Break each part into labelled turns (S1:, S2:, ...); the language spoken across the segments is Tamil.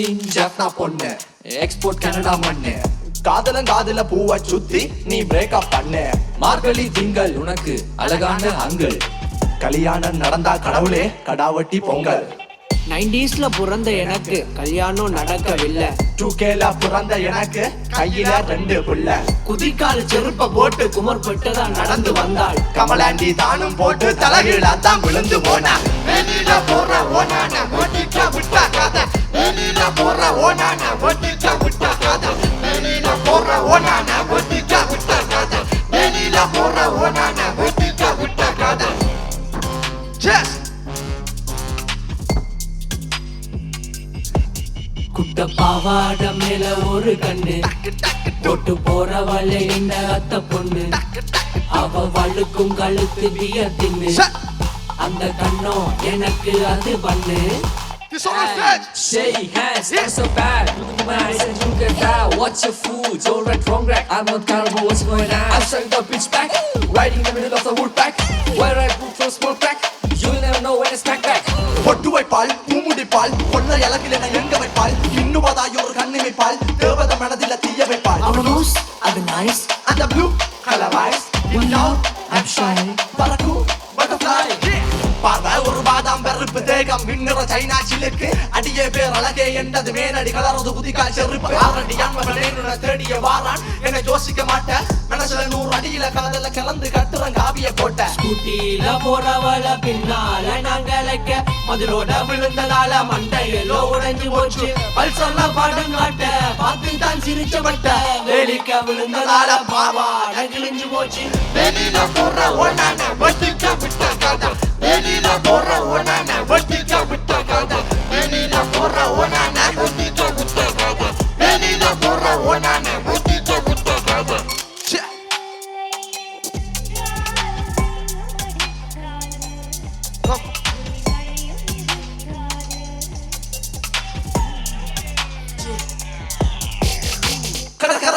S1: இன் ஜாஃப்னா பொண்ணு. எக்ஸ்போர்ட் கனடா மண்ணு.
S2: காதலன் காதல பூவை சுத்தி நீ பிரேக்கப் பண்ணு.
S1: மார்கழி திங்கள் உனக்கு அழகான அங்கிள்.
S2: கல்யாணம் நடந்தா கடவுளே கடாவட்டி பொங்கல்.
S3: நைன்டிஸ்ல பிறந்த எனக்கு கல்யாணம் நடக்கவில்லை.
S2: டூ கேல பிறந்த எனக்கு கையில ரெண்டு புள்ள.
S3: குதிக்கால் செருப்ப போட்டு குமர்பட்டு தான் நடந்து வந்தாள்.
S2: கமலாண்டி தானும் போட்டு தலைகீழா தான் விழுந்து போனா வெளியில போற ஓனான
S3: குட்ட பாவாட மேல ஒரு கண்ணு தொட்டு போறவள இந்த அத்த பொண்ணு அவ வழுக்கும் கழுத்து பிய தின்னு அந்த கண்ணோ எனக்கு அது பண்ணு.
S1: Shake hands, that's so bad. Look at my eyes and you get that. What's your food? All right, wrong rack. I'm not terrible, what's going on? I'm starting the bitch back. Riding in the middle of the wood pack. Where I
S2: பூமுடிப்பாள் கொள்ள இலக்கில் என எங்க வைப்பாள்? இன்னுவதாய் ஒரு கண்ணி வைப்பாள். தேவத மனதில தீய வைப்பாள்.
S3: அவ நோஸ் அது நைஸ்
S2: அந்த ப்ளூ கலர் வாய்ஸ் பட்டர்ஃப்ளை பார்வை ஒரு பாதாம் பெருப்பு தேகம். மின்னுற சைனா சிலுக்கு. அடியே பேர் அழகே என்றது. மேனடி கலரது குதிக்கால் செருப்பு. ஆறடி அன்பனை தேடிய வாரான். என்னை யோசிக்க மாட்டேன் மனசுல நூறு அடியில காதல கலந்து கட்டுறன் காவிய போட்ட.
S3: ஸ்கூட்டியில போறவள பின்னால நாங்களைக்க மதுரோட விழுந்ததால மண்டையெல்லோ உடைஞ்சு போச்சு. பல்சர்ல பாடம் காட்ட பார்த்து தான் சிரிச்ச பட்ட வேலிக்க விழுந்ததால பாவாட கிழிஞ்சு போச்சு.
S2: வெளியில போற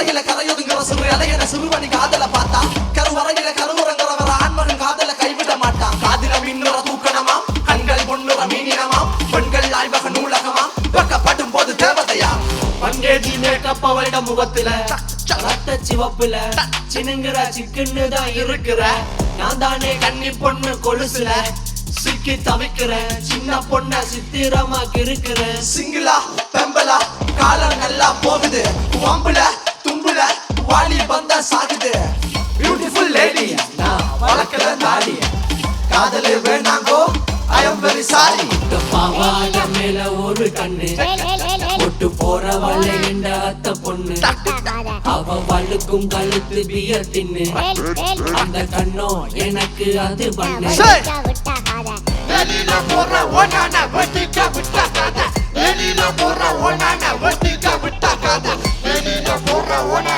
S2: கரையில கரையொதுங்கிற சிறு அலையன சிறுவனி காதல பார்த்தா? கருவறையில கருவுறங்கிறவர? ஆண்மகன் காதல கைவிட மாட்டான் காதில மின்னுற தூக்கணமா? கண்கள் பொண்ணுற மீனினமா? பெண்கள் ஆய்வக நூலகமா? பக்கப்படும் போது தேவதையா?
S3: பங்கேஜி மேக்கப் அவளிட முகத்துல. ரத்த சிவப்புல. சினுங்கிற சிக்கன்னு தான் இருக்கிற. நான் தானே கண்ணி பொண்ணு கொலுசுல சிக்கி தவிக்கிற. சின்ன பொண்ண சித்திரமா இருக்கிற
S2: சிங்கிளா பெம்பலா காலம் நல்லா போகுது. வாம்புல வாலி வந்தா சாகுது. பியூட்டிஃபுல் லேடி வளர்க்கல நாடி காதல் வேணாங்கோ ஐ அம் வெரி சாரி
S3: பாவாட மேல ஒரு கண்ணு. போட்டு போறவளை என்ற அத்த பொண்ணு. அவ வழுக்கும் கழுத்து பியர் தின்னு. அந்த கண்ணோ எனக்கு அது பண்ணு.
S2: போற ஓனான வட்டிக்க விட்டா போற ஓனான